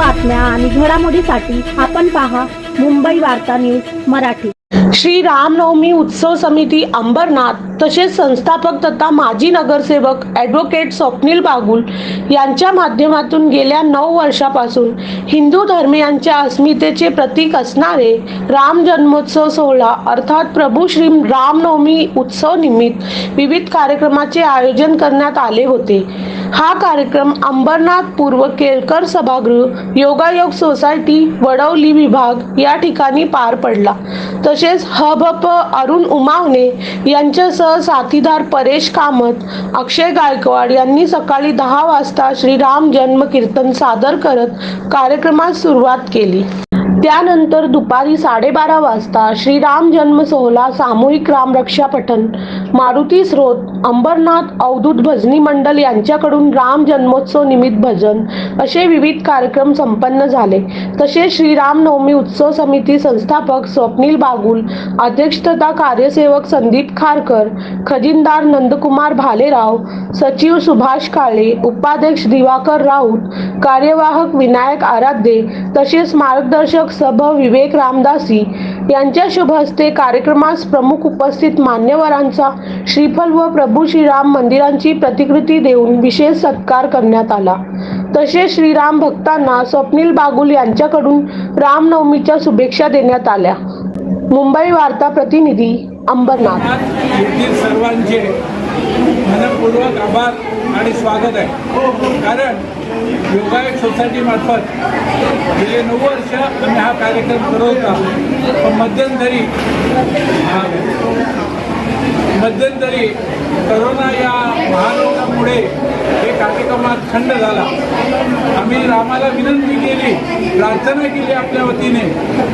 बातम्या आणि घडामोडीसाठी आपण पहा मुंबई वार्ता न्यूज मराठी. श्री रामनवमी उत्सव समिती अंबरनाथ तसेच संस्थापक तथा माजी नगरसेवक ॲडव्होकेट स्वप्नील बागुल यांच्या माध्यमातून गेल्या नऊ वर्षापासून हिंदू धर्मियांच्या अस्मितेचे प्रतीक असणारे राम जन्मोत्सव सोहळा अर्थात प्रभू श्री रामनवमी उत्सव निमित्त विविध कार्यक्रमाचे आयोजन करण्यात आले होते. हा कार्यक्रम अंबरनाथ पूर्व केळकर सभागृह योगायोग सोसायटी वडवली विभाग या ठिकाणी पार पडला. तसेच हबप अरुण उमावणे यांच्यासह साथीदार परेश कामत अक्षय गायकवाड यांनी सकाळी दहा वाजता श्रीराम जन्म कीर्तन सादर करत कार्यक्रमास सुरुवात केली. त्यानंतर दुपारी साडेबारा वाजता श्रीराम जन्म सोहळा सामूहिक रामरक्षा पठण मारुती स्रोत अंबरनाथ अवधूत भजनी मंडल यांच्याकडून राम जन्मोत्सव निमित्त भजन असे विविध कार्यक्रम संपन्न झाले. तसेच श्रीरामनवमी उत्सव समिती संस्थापक स्वप्नील बागुल अध्यक्षता कार्यसेवक संदीप खारकर खजिनदार नंदकुमार भालेराव सचिव सुभाष काळे उपाध्यक्ष दिवाकर राऊत कार्यवाहक विनायक आराध्ये तसेच मार्गदर्शक सभ विवेक रामदासी यांच्या शुभ हस्ते कार्यक्रमास प्रमुख उपस्थित मान्यवरांचा श्रीफल व प्रभू श्रीराम मंदिरांची प्रतिकृती देऊन विशेष सत्कार करण्यात आला. तसेच श्रीराम भक्तांना स्वप्नील बागुल यांच्याकडून रामनवमीच्या शुभेच्छा देण्यात आल्या. मुंबई वार्ता प्रतिनिधी अंबरनाथ. सर्वांचे मनपूर्वक आभार आणि स्वागत आहे. कारण योगायोग सोसायटीमार्फत गेले नऊ वर्ष आम्ही हा कार्यक्रम करत होता पण मध्यंतरी हा, मध्यंतरी करोना या महारोगामुळे कार्यक्रमात खंड झाला. आम्ही रामाला विनंती केली प्रार्थना केली आपल्या वतीने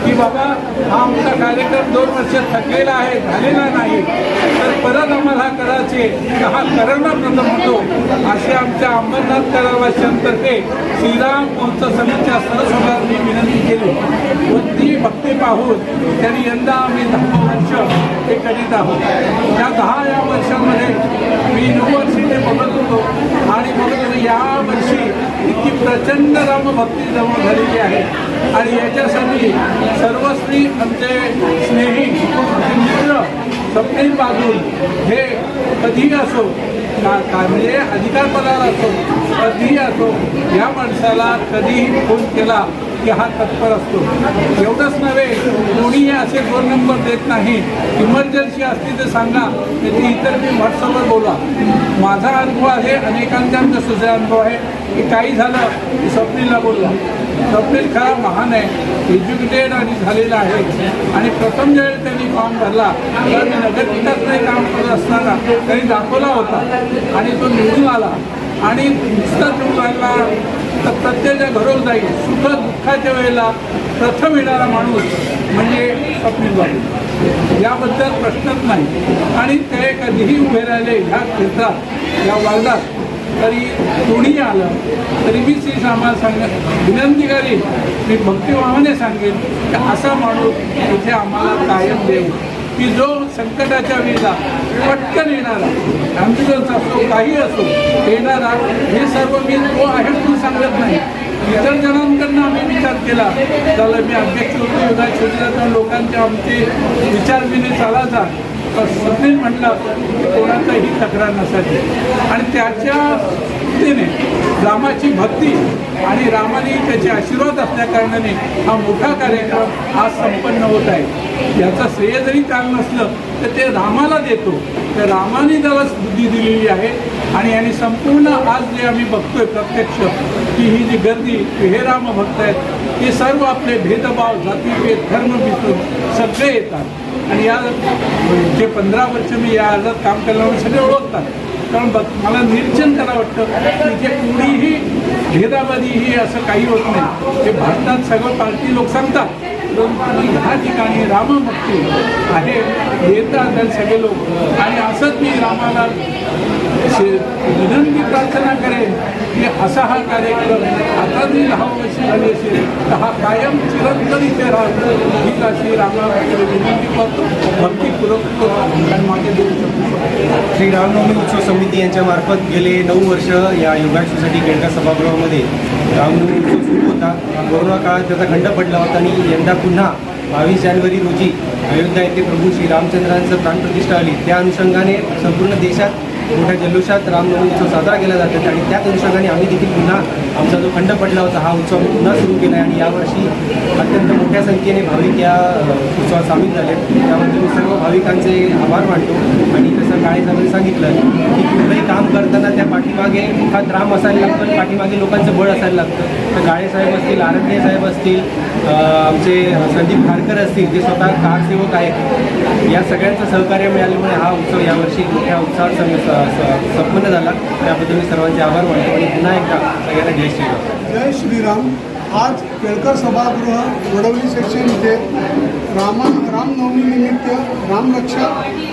की बाबा हा आमचा कार्यक्रम दोन वर्ष थकलेला आहे झालेला नाही तर परत आम्हाला हा करायचे तर हा करणं प्रथम होतो असे आमच्या अंबरनाथ करावाशांतर्फे श्रीराम महोत्सव समितीच्या सरसभांनी विनंती केली. व ती भक्ती पाहून त्यांनी यंदा आम्ही दहा वर्ष हे करीत आहोत या दहा या वर्षामध्ये मी नऊ वर्षी ते बघत होतो आणि बघत होतो या वर्षी इतकी प्रचंड रामभक्ती जमा झालेली आहे. आणि याच्यासाठी सर्वस्वी आमचे स्नेही मित्र स्वप्नील बाजून हे कधीही असो का म्हणजे अधिकार पदाला असो कधीही असो या माणसाला कधीही फोन केला की हा तत्पर असतो. एवढंच नव्हे कोणीही असे दोन नंबर देत नाही. इमर्जन्सी असली तर सांगा त्याची इतर मी व्हॉट्सअपवर बोला. माझा अनुभव आहे अनेकांचा आमचा सुद्धा अनुभव आहे. की काही झालं स्वप्नीला बोलला. स्वप्नील खरा महान आहे एज्युकेटेड आणि झालेला आहे. आणि प्रथम ज्यावेळी त्यांनी फॉर्म भरला तर मी नाही काम करत असताना त्यांनी दाखवला होता. आणि तो निवडून आला. आणि नुसता निवडून आला तर प्रत्येकाच्या घरोवर जाईल. सुख दुःखाच्या वेळेला प्रथम येणारा माणूस म्हणजे स्वप्नील बाबू याबद्दल प्रश्नच नाही. आणि ते कधीही उभे राहिले ह्या क्षेत्रात या वार्डात तरी कोणीही आलं तरी मी श्री आम्हाला सांग विनंती करीन मी भक्तिभावाने सांगेन की असा माणूस इथे आम्हाला कायम देऊ की जो संकटाच्या वेळेला पटकन येणार. ॲम्ब्युलन्स असो काही असो येणारा हे सर्व मी तो आहे म्हणून सांगत नाही. इतर जणांकडनं आम्ही विचार केला. त्याला मी अध्यक्ष होतो योगा क्षेत्रात लोकांचे आमचे विचारविने चालायचा तर स्वप्नील म्हटलं की कोणाचाही तक्रार नसायची आणि त्याच्या भक्तीने रामाची भक्ती आणि रामाने त्याचे आशीर्वाद असल्याकारणाने हा मोठा कार्यक्रम आज संपन्न होत आहे. याचं श्रेय जरी काल नसलं तर ते रामाला देतो. तर रामाने त्याला बुद्धी दिलेली आहे आणि याने संपूर्ण आज जे आम्ही बघतोय प्रत्यक्ष की ही जी गर्दी हे राम भक्त आहेत हे सर्व आपले भेदभाव जातीभेद धर्म मिसळून सगळे येतात. आणि या जे पंधरा वर्ष मी या अर्जात काम केल्यामुळे सगळे ओळखतात. कारण बघ मला निरीक्षण करावं वाटतं की जे कोणीही भेदाबादी ही असं काही होत नाही. हे भारतात सगळं पार्टी लोक सांगतात. परंतु ह्या ठिकाणी रामभक्ती आहे येतात सगळे लोक. आणि असंच मी रामाला विनंती प्रार्थना करेन की असा हा कार्यक्रम आता जरी दहा वर्ष झाली असेल तर हा कायम चिरंतन इथे राहतो. हीच अशी रामाकडे विनंती करतो. भक्ती करतो आणि मागे देऊ शकतो. श्री रामनवमी उत्सव समिती यांच्यामार्फत गेले नऊ वर्ष या योगायोग गेंडा सभागृहामध्ये रामनवमी उत्सव सुरू होता. कोरोना काळात त्याचा खंड पडला होता आणि यंदा पुन्हा बावीस जानेवारी रोजी अयोध्या येथे प्रभू श्री रामचंद्रांचं प्राणप्रतिष्ठा आली. त्या अनुषंगाने संपूर्ण देशात मोठ्या जल्लोषात रामनवमी उत्सव साजरा केला जातो. आणि त्याच अनुषंगाने आम्ही देखील पुन्हा आमचा जो खंड पडला होता हा उत्सव आम्ही पुन्हा सुरू केला आहे. आणि यावर्षी अत्यंत मोठ्या संख्येने भाविक या उत्सवात सामील झाले. त्याबद्दल मी सर्व भाविकांचे आभार मानतो. आणि जसं काळेसाहेबांनी सांगितलं की कुठलंही काम करताना त्या पाठीमागे एखाद राम असायला लागतं पाठीमागे लोकांचं बळ असायला लागतं. तर गाळे साहेब असतील आरण्य साहेब असतील आमचे संदीप खारकर असतील जे स्वतः कारसेवक आहेत या सगळ्यांचं सहकार्य मिळाल्यामुळे हा उत्सव यावर्षी मोठ्या उत्साहात सगळं संपन्न झाला. त्याबद्दल मी सर्वांचे आभार मानतो आणि पुन्हा एकदा सगळ्यांना जय श्रीराम जय श्रीराम. आज केळकर सभागृह वडवली सेक्शन इथे रामा रामनवमीनिमित्त रामरक्षा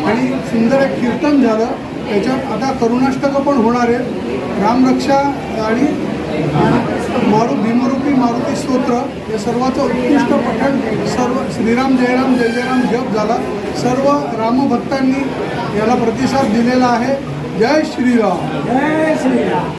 आणि सुंदर एक कीर्तन झालं. त्याच्यात आता करुणाष्टकं पण होणार आहेत. रामरक्षा आणि मारु भीमरूपी मारुती स्तोत्र या सर्वाचं उत्कृष्ट पठण. सर्व श्रीराम जयराम जय जयराम जप झाला. सर्व रामभक्तांनी याला प्रतिसाद दिलेला आहे. जय श्रीराम.